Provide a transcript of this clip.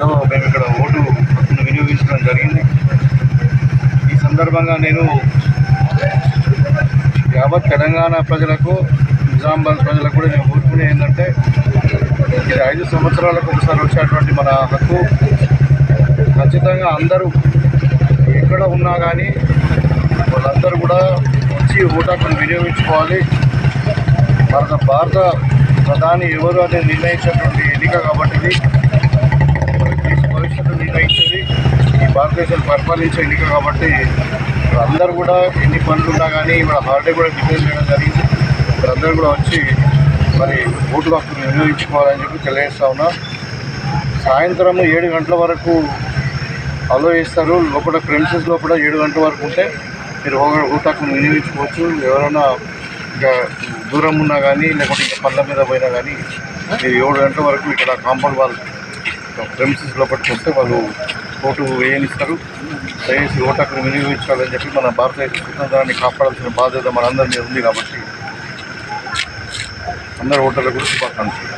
మేము ఇక్కడ ఓటు హక్కును వినియోగించడం జరిగింది. ఈ సందర్భంగా నేను యావత్ తెలంగాణ ప్రజలకు నిజామాబాద్ ప్రజలకు కూడా నేను కోరుకునే ఏంటంటే ఇది ఐదు సంవత్సరాలకు ఒకసారి వచ్చేటువంటి మన హక్కు ఖచ్చితంగా అందరూ ఎక్కడ ఉన్నా కానీ వాళ్ళందరూ కూడా వచ్చి ఓటాకును వినియోగించుకోవాలి. భారత భారత ప్రధాని ఎవరు అనేది నిర్ణయించినటువంటి ఎన్నిక కాబట్టి ఇది దేశ భవిష్యత్తు నిర్ణయించేది ఈ భారతదేశం పరిపాలించే ఎన్నిక కాబట్టి అందరూ కూడా ఎన్ని పనులు ఉన్నా కానీ ఇక్కడ హాలిడే కూడా డిక్లేర్ చేయడం జరిగింది. అందరూ కూడా వచ్చి మరి ఓటు హక్కును వినియోగించుకోవాలని చెప్పి తెలియజేస్తా ఉన్నా. సాయంత్రం ఏడు గంటల వరకు అలో చేస్తారు. లోపల ప్రిన్సెస్ లోపల ఏడు గంటల వరకు ఉంటే మీరు ఓ- ఓటు హక్కును వినియోగించుకోవచ్చు. ఎవరైనా ఇంకా దూరం ఉన్నా కానీ లేకుంటే ఇంకా పళ్ళ మీద పోయినా కానీ మీరు ఏడు గంటల వరకు ఇక్కడ కాంపౌండ్ వాళ్ళు ప్రిన్సెస్ లోపలికి వస్తే వాళ్ళు ఓటు వేయనిస్తారు. దయచేసి ఓటు హక్కును వినియోగించాలని చెప్పి మన భారతదేశ స్వతంత్రాన్ని కాపాడాల్సిన బాధ్యత మనందరి మీద ఉంది కాబట్టి అందరు ఓటర్లకు కూడా శుభాకాంక్షలు